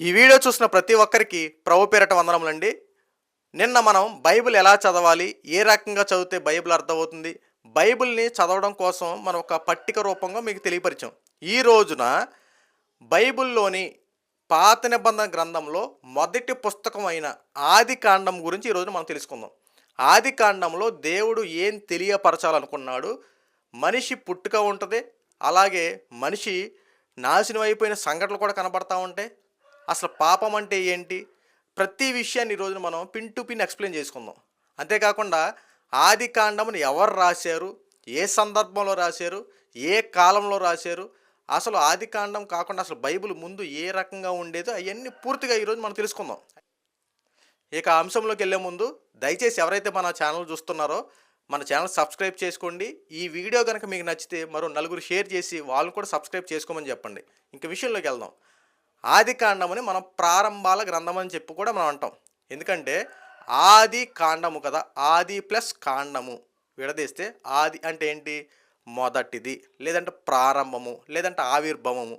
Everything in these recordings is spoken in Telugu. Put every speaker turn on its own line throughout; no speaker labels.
ఈ వీడియో చూసిన ప్రతి ఒక్కరికి ప్రభు పేరట వందనములండి. నిన్న మనం బైబిల్ ఎలా చదవాలి ఏ రకంగా చదివితే బైబిల్ అర్థమవుతుంది బైబిల్ని చదవడం కోసం మనం ఒక పట్టిక రూపంగా మీకు తెలియపరిచాం. ఈ రోజున బైబిల్లోని పాత నిబంధన గ్రంథంలో మొదటి పుస్తకం అయిన ఆది కాండం గురించి ఈరోజు మనం తెలుసుకుందాం. ఆది కాండంలో దేవుడు ఏం తెలియపరచాలనుకున్నాడు మనిషి పుట్టుక ఉంటుంది అలాగే మనిషి నాశనం అయిపోయిన సంఘటనలు కూడా కనబడతా ఉంటాయి అసలు పాపం అంటే ఏంటి? ప్రతి విషయాన్ని ఈరోజు మనం పిన్ టు పిన్ ఎక్స్ప్లెయిన్ చేసుకుందాం. అంతేకాకుండా ఆది కాండమును ఎవరు రాశారు? ఏ సందర్భంలో రాశారు? ఏ కాలంలో రాశారు? అసలు ఆది కాండం కాకుండా అసలు బైబిల్ ముందు ఏ రకంగా ఉండేదో అవన్నీ పూర్తిగా ఈరోజు మనం తెలుసుకుందాం. ఇక అంశంలోకి వెళ్ళే ముందు దయచేసి ఎవరైతే మన ఛానల్ చూస్తున్నారో మన ఛానల్ సబ్స్క్రైబ్ చేసుకోండి. ఈ వీడియో కనుక మీకు నచ్చితే మరో నలుగురు షేర్ చేసి వాళ్ళు కూడా సబ్స్క్రైబ్ చేసుకోమని చెప్పండి. ఇంక విషయంలోకి వెళ్దాం. ఆది కాండముని మనం ప్రారంభాల గ్రంథం అని చెప్పి కూడా మనం అంటాం. ఎందుకంటే ఆది కాండము కదా ఆది ప్లస్ కాండము విడదీస్తే ఆది అంటే ఏంటి? మొదటిది. లేదంటే ప్రారంభము లేదంటే ఆవిర్భవము.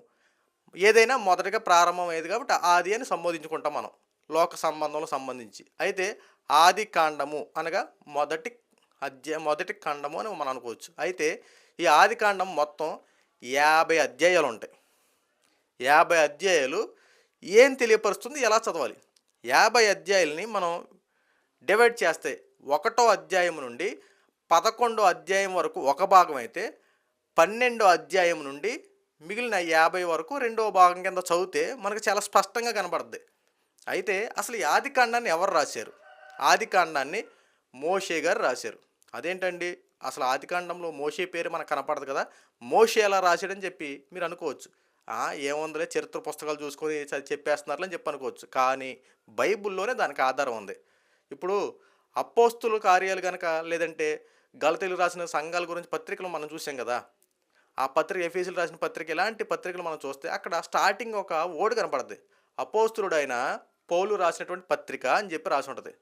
ఏదైనా మొదటిగా ప్రారంభం అయ్యేది కాబట్టి ఆది అని సంబోధించుకుంటాం మనం లోక సంబంధంలో సంబంధించి. అయితే ఆది కాండము అనగా మొదటి అధ్యాయ మొదటి కాండము అని మనం అనుకోవచ్చు. అయితే ఈ ఆది కాండం మొత్తం యాభై అధ్యాయాలు ఉంటాయి. యాభై అధ్యాయాలు ఏం తెలియపరుస్తుంది ఎలా చదవాలి? యాభై అధ్యాయుల్ని మనం డివైడ్ చేస్తే ఒకటో అధ్యాయం నుండి పదకొండో అధ్యాయం వరకు ఒక భాగం అయితే పన్నెండో అధ్యాయం నుండి మిగిలిన యాభై వరకు రెండో భాగం కింద చదివితే మనకు చాలా స్పష్టంగా కనబడుద్ది. అయితే అసలు ఈ ఆది కాండాన్ని ఎవరు రాశారు? ఆది కాండాన్ని మోషే గారు రాశారు. అదేంటండి? అసలు ఆది కాండంలో మోషే పేరు మనకు కనపడదు కదా? మోషే ఎలా రాశాడని చెప్పి మీరు అనుకోవచ్చు. ఏముందిలే చరిత్ర పుస్తకాలు చూసుకొని చ- అని చెప్పి అనుకోవచ్చు. కానీ బైబిల్లోనే దానికి ఆధారం ఉంది. ఇప్పుడు అపోస్తుల కార్యాలు కనుక లేదంటే గలతీలు రాసిన సంఘాల గురించి పత్రికలు మనం చూసాం కదా. ఆ పత్రిక ఎఫీసీలు రాసిన పత్రిక ఇలాంటి పత్రికలు మనం చూస్తే అక్కడ స్టార్టింగ్ ఒక ఓడి కనపడుతుంది అపోస్తులుడైన పౌలు రాసినటువంటి పత్రిక అని చెప్పి రాసి ఉంటుంది.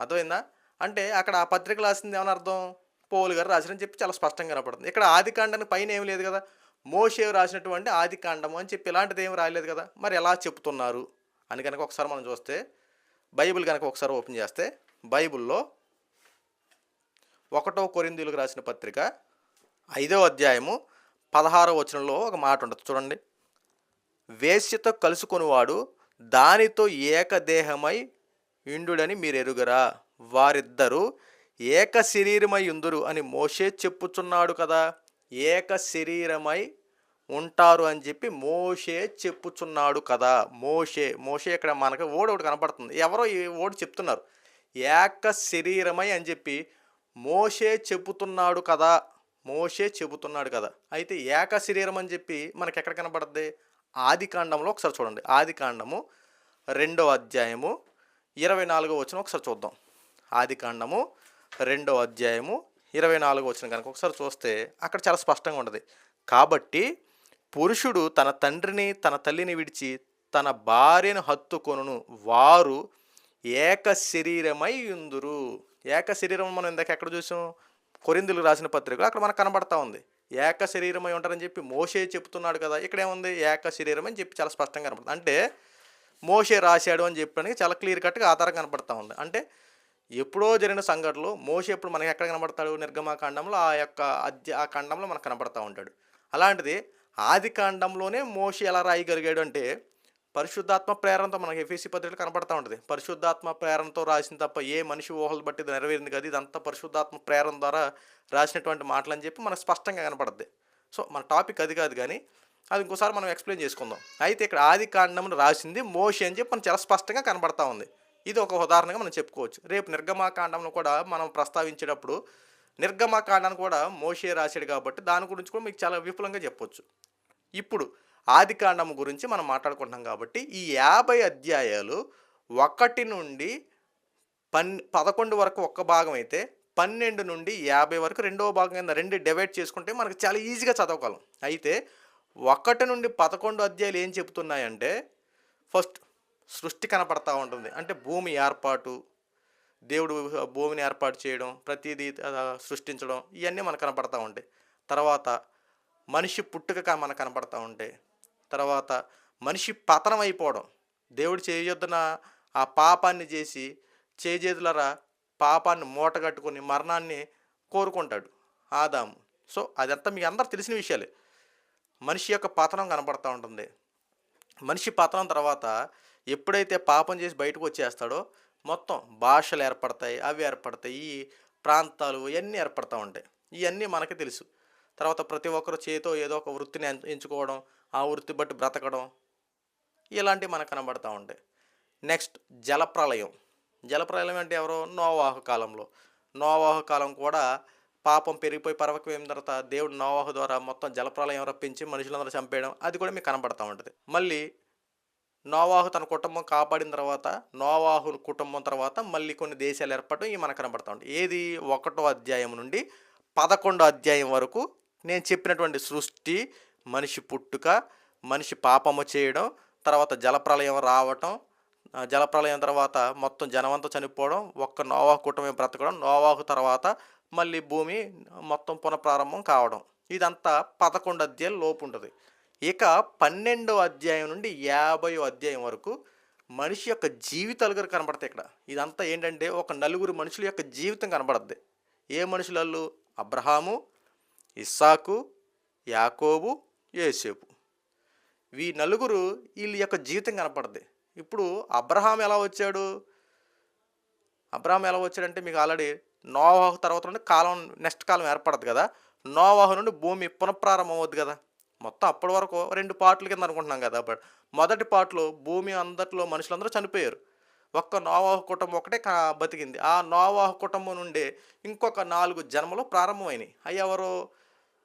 అర్థమైందా? అంటే అక్కడ ఆ పత్రిక రాసింది ఏమని అర్థం? పౌలు గారు రాసిన చెప్పి చాలా స్పష్టంగా కనపడుతుంది. ఇక్కడ ఆది కాండానికి పైన ఏం లేదు కదా. మోషే రాసినటువంటి ఆది కాండము అని చెప్పి ఇలాంటిది ఏం రాయలేదు కదా? మరి ఎలా చెప్తున్నారు? అని కనుక ఒకసారి మనం చూస్తే బైబిల్ కనుక ఒకసారి ఓపెన్ చేస్తే బైబిల్లో ఒకటో కొరిందీలకు రాసిన పత్రిక ఐదో అధ్యాయము పదహారో వచనంలో ఒక మాట ఉంటుంది. చూడండి. వేశ్యతో కలుసుకునివాడు దానితో ఏకదేహమై ఇండుడని మీరు ఎరుగరా వారిద్దరూ ఏక శరీరమై ఉందురు అని మోషే చెప్పుచున్నాడు కదా? ఏక శరీరమై ఉంటారు అని చెప్పి మోషే చెప్పుచున్నాడు కదా. మోషే మోషే ఇక్కడ మనకు ఓడి ఒకటి కనపడుతుంది. ఎవరో ఈ ఓడి చెప్తున్నారు. ఏక శరీరమై అని చెప్పి మోషే చెబుతున్నాడు కదా. మోషే చెబుతున్నాడు కదా. అయితే ఏక శరీరం అని చెప్పి మనకి ఎక్కడ కనపడుద్ది? ఆది కాండంలో ఒకసారి చూడండి. ఆది కాండము రెండో అధ్యాయము ఇరవై నాలుగో వచ్చిన ఒకసారి చూద్దాం. ఆది కాండము రెండో అధ్యాయము ఇరవై నాలుగు వచ్చిన కనుక ఒకసారి చూస్తే అక్కడ చాలా స్పష్టంగా ఉంటుంది కాబట్టి పురుషుడు తన తండ్రిని తన తల్లిని విడిచి తన భార్యను హత్తుకొనును. వారు ఏక శరీరమై ఉందురు. ఏక శరీరం మనం ఇందాక ఎక్కడ చూసాం? కొరిందులు రాసిన పత్రిక అక్కడ మనకు కనబడతా ఉంది. ఏక శరీరమై ఉంటారని చెప్పి మోషే చెప్తున్నాడు కదా ఇక్కడ ఏముంది ఏక శరీరం అని చెప్పి చాలా స్పష్టంగా కనబడుతుంది అంటే మోషే రాశాడు అని చెప్పడానికి చాలా క్లియర్ కట్గా ఆధారం కనపడతా ఉంది. అంటే ఎప్పుడో జరిగిన సంఘటనలు మోషే ఎప్పుడు మనకి ఎక్కడ కనబడతాడు? నిర్గమాకాండంలో ఆ యొక్క అధ్య ఆ ఖండంలో మనకు కనబడతా ఉంటాడు. అలాంటిది ఆది కాండంలోనే మోషి ఎలా రాయగలిగాడు అంటే పరిశుద్ధాత్మ ప్రేరణతో మనకి ఎఫీసీ పత్రికలు కనబడతా ఉంటుంది. పరిశుద్ధాత్మ ప్రేరణతో రాసిన తప్ప ఏ మనిషి ఊహలు బట్టి నెరవేరింది కదా. ఇదంతా పరిశుద్ధాత్మ ప్రేరణ ద్వారా రాసినటువంటి మాటలు అని చెప్పి మనకు స్పష్టంగా కనపడుద్ది సో మన టాపిక్ అది కాదు కానీ అది ఇంకోసారి మనం ఎక్స్ప్లెయిన్ చేసుకుందాం. అయితే ఇక్కడ ఆది కాండమును రాసింది మోషి అని చెప్పి మనం చాలా స్పష్టంగా కనబడతా ఉంది. ఇది ఒక ఉదాహరణగా మనం చెప్పుకోవచ్చు. రేపు నిర్గమాకాండంలో కూడా మనం ప్రస్తావించేటప్పుడు నిర్గమాకాండాన్ని కూడా మోషే రాశాడు కాబట్టి దాని గురించి కూడా మీకు చాలా విపులంగా చెప్పొచ్చు. ఇప్పుడు ఆది కాండం గురించి మనం మాట్లాడుకుంటున్నాం కాబట్టి ఈ యాభై అధ్యాయాలు ఒకటి నుండి పన్ పదకొండు వరకు ఒక్క భాగం అయితే పన్నెండు నుండి యాభై వరకు రెండవ భాగం కింద రెండు డివైడ్ చేసుకుంటే మనకు చాలా ఈజీగా చదవగలం. అయితే ఒకటి నుండి పదకొండు అధ్యాయులు ఏం చెప్తున్నాయంటే ఫస్ట్ సృష్టి కనపడతా ఉంటుంది. అంటే భూమి ఏర్పాటు దేవుడు భూమిని ఏర్పాటు చేయడం ప్రతిదీ సృష్టించడం ఇవన్నీ మనకు కనపడతా ఉంటాయి. తర్వాత మనిషి పుట్టుక మనకు కనపడతా ఉంటాయి. తర్వాత మనిషి పతనం అయిపోవడం. దేవుడు చేయొద్దున ఆ పాపాన్ని చేసి చేజేతులరా పాపాన్ని మూట కట్టుకొని మరణాన్ని కోరుకుంటాడు ఆదాము. సో అదంతా మీకు అందరు తెలిసిన విషయాలే. మనిషి యొక్క పతనం కనపడతా ఉంటుంది. మనిషి పతనం తర్వాత ఎప్పుడైతే పాపం చేసి బయటకు వచ్చేస్తాడో మొత్తం భాషలు ఏర్పడతాయి అవి ఏర్పడతాయి ఈ ప్రాంతాలు ఇవన్నీ ఏర్పడతా ఉంటాయి. ఇవన్నీ మనకి తెలుసు. తర్వాత ప్రతి ఒక్కరు చేతో ఏదో ఒక వృత్తిని ఎంచుకోవడం ఆ వృత్తి బట్టి బ్రతకడం ఇలాంటివి మనకు కనబడతా ఉంటాయి. నెక్స్ట్ జలప్రలయం. జలప్రలయం అంటే ఎవరో? నోవాహు కాలంలో. నోవాహు కాలం కూడా పాపం పెరిగిపోయి పరవకమైన తర్వాత దేవుడు నోవాహు ద్వారా మొత్తం జలప్రలయం రప్పించి మనుషులందరూ చంపేయడం అది కూడా మీకు కనబడతా ఉంటుంది. మళ్ళీ నోవాహు తన కుటుంబం కాపాడిన తర్వాత నోవాహు కుటుంబం తర్వాత మళ్ళీ కొన్ని దేశాలు ఏర్పడడం ఇవి మనకు కనబడతా ఉంటాయి ఏది? ఒకటో అధ్యాయం నుండి పదకొండో అధ్యాయం వరకు నేను చెప్పినటువంటి సృష్టి మనిషి పుట్టుక మనిషి పాపము చేయడం తర్వాత జలప్రలయం రావటం జలప్రలయం తర్వాత మొత్తం జనమంతా చనిపోవడం ఒక్క నోవాహు కుటుంబం బ్రతకడం నోవాహు తర్వాత మళ్ళీ భూమి మొత్తం పునఃప్రారంభం కావడం. ఇదంతా పదకొండు అధ్యాయం లోపు ఉంటుంది. ఇక పన్నెండో అధ్యాయం నుండి యాభై అధ్యాయం వరకు మనిషి యొక్క జీవితాలు గారు కనబడతాయి ఇక్కడ. ఇదంతా ఏంటంటే ఒక నలుగురు మనుషుల యొక్క జీవితం కనబడద్ది. ఏ మనుషులల్లు? అబ్రహాము ఇస్సాకు యాకోబు యేసేపు. ఈ నలుగురు వీళ్ళ యొక్క జీవితం కనపడద్ది ఇప్పుడు అబ్రహాం ఎలా వచ్చాడు? అబ్రహాం ఎలా వచ్చాడంటే మీకు ఆల్రెడీ నోవాహు తర్వాత నుండి కాలం నెక్స్ట్ కాలం ఏర్పడదు కదా. నోవాహు నుండి భూమి పునఃప్రారంభం అవుద్ది కదా. మొత్తం అప్పటి వరకు రెండు పార్ట్ల కింద అనుకుంటున్నాం కదా బట్ మొదటి పార్ట్లో భూమి అందరిలో మనుషులందరూ చనిపోయారు. ఒక్క నోవాహ కుటుంబం ఒకటే కా బతికింది. ఆ నోవాహ కుటుంబం నుండే ఇంకొక నాలుగు జన్మలు ప్రారంభమైనవి అవి ఎవరు?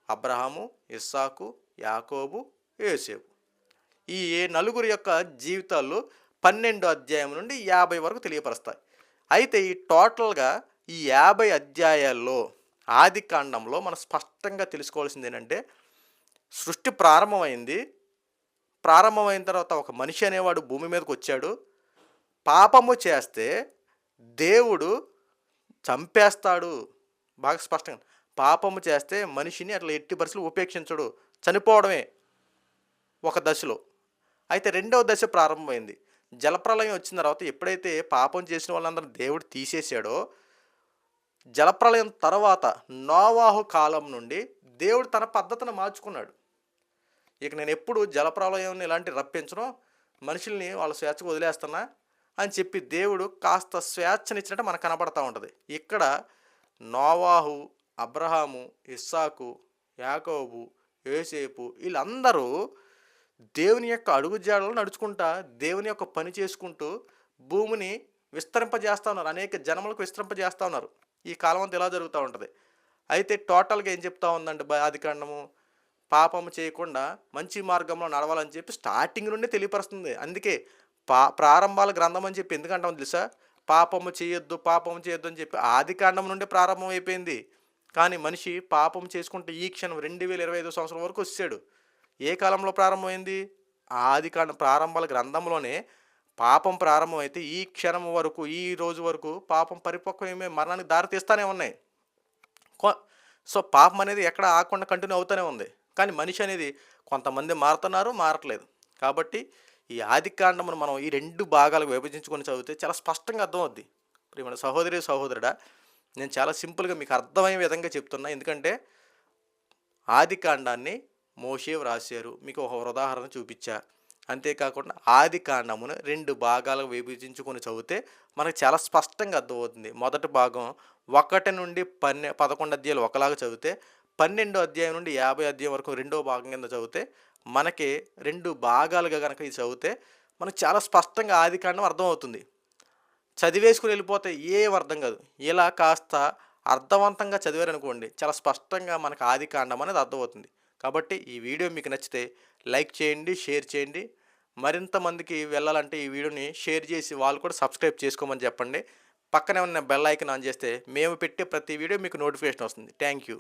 అబ్రహాము ఇస్సాకు యాకోబు యేసేపు. ఈ నలుగురు యొక్క జీవితాలు పన్నెండు అధ్యాయం నుండి యాభై వరకు తెలియపరుస్తాయి. అయితే ఈ టోటల్గా ఈ యాభై అధ్యాయాల్లో ఆది కాండంలో మనం స్పష్టంగా తెలుసుకోవాల్సింది ఏంటంటే సృష్టి ప్రారంభమైంది. ప్రారంభమైన తర్వాత ఒక మనిషి అనేవాడు భూమి మీదకి వచ్చాడు. పాపము చేస్తే దేవుడు చంపేస్తాడు. బాగా స్పష్టంగా పాపము చేస్తే మనిషిని అట్లా ఎట్టి పరిస్థితులు ఉపేక్షించడు. చనిపోవడమే ఒక దశలో. అయితే రెండవ దశ ప్రారంభమైంది. జలప్రలయం వచ్చిన తర్వాత ఎప్పుడైతే పాపం చేసిన వాళ్ళందరూ దేవుడు తీసేసాడో జలప్రలయం తర్వాత నోవాహు కాలం నుండి దేవుడు తన పద్ధతిని మార్చుకున్నాడు. ఇక నేను ఎప్పుడు జలప్రలయం ఇలాంటి రప్పించను మనుషుల్ని వాళ్ళ స్వేచ్ఛకు వదిలేస్తున్నా అని చెప్పి దేవుడు కాస్త స్వేచ్ఛనిచ్చినట్టు మనకు కనబడతా ఉంటుంది. ఇక్కడ నోవాహు అబ్రహాము ఇస్సాకు యాకోబు యోసేపు వీళ్ళందరూ దేవుని యొక్క అడుగుజాడలు నడుచుకుంటా దేవుని యొక్క పని చేసుకుంటూ భూమిని విస్తరింపజేస్తూ ఉన్నారు. అనేక జనములకు విస్తరింపజేస్తూ ఉన్నారు. ఈ కాలం అంతా ఇలా జరుగుతూ ఉంటుంది. అయితే టోటల్గా ఏం చెప్తా ఉందండి బ- ఆదికాండము పాపము చేయకుండా మంచి మార్గంలో నడవాలని చెప్పి స్టార్టింగ్ నుండి తెలియపరుస్తుంది. అందుకే పా ప్రారంభాల గ్రంథం అని చెప్పి ఎందుకంటాం తెలుసా? పాపము చేయొద్దు పాపము చేయొద్దు అని చెప్పి ఆది కాండం నుండి ప్రారంభం అయిపోయింది. కానీ మనిషి పాపం చేసుకుంటే ఈ క్షణం రెండు వేల ఇరవై ఐదు సంవత్సరం వరకు వచ్చాడు ఏ కాలంలో ప్రారంభమైంది? ఆది కాండ ప్రారంభాల గ్రంథంలోనే పాపం ప్రారంభమైతే ఈ క్షణం వరకు ఈ రోజు వరకు పాపం పరిపక్వమే మరణానికి దారితీస్తానే ఉన్నాయి. సో పాపం అనేది ఎక్కడ ఆకుండా కంటిన్యూ అవుతూనే ఉంది. కానీ మనిషి అనేది కొంతమంది మారుతున్నారు మారట్లేదు. కాబట్టి ఈ ఆదికాండమును మనం ఈ రెండు భాగాలకు విభజించుకొని చదివితే చాలా స్పష్టంగా అర్థమవుద్ది. ప్రియమైన సహోదరి సహోదరుడా నేను చాలా సింపుల్గా మీకు అర్థమయ్యే విధంగా చెప్తున్నా. ఎందుకంటే ఆదికాండాన్ని మోషే వ్రాసారు మీకు ఒక ఉదాహరణ చూపించా. అంతేకాకుండా ఆది కాండమును రెండు భాగాలుగా విభజించుకొని చదివితే మనకు చాలా స్పష్టంగా అర్థమవుతుంది. మొదటి భాగం ఒకటి నుండి పన్నె పదకొండు అధ్యాయులు ఒకలాగా చదివితే పన్నెండో అధ్యాయం నుండి యాభై అధ్యాయం వరకు రెండో భాగం కింద చదివితే మనకి రెండు భాగాలుగా కనుక ఇది చదివితే మనకు చాలా స్పష్టంగా ఆది కాండం అర్థమవుతుంది. చదివేసుకుని వెళ్ళిపోతే ఏం అర్థం కాదు. ఇలా కాస్త అర్థవంతంగా చదివారనుకోండి చాలా స్పష్టంగా మనకు ఆది కాండం అనేది అర్థమవుతుంది. కాబట్టి ఈ వీడియో మీకు నచ్చితే లైక్ చేయండి షేర్ చేయండి. మరింత మందికి వెళ్ళాలంటే ఈ వీడియోని షేర్ చేసి వాళ్ళు కూడా సబ్స్క్రైబ్ చేసుకోమని చెప్పండి. పక్కనే ఉన్న బెల్ ఐకన్ ఆన్ చేస్తే మేము పెట్టే ప్రతి వీడియో మీకు నోటిఫికేషన్ వస్తుంది. Thank you.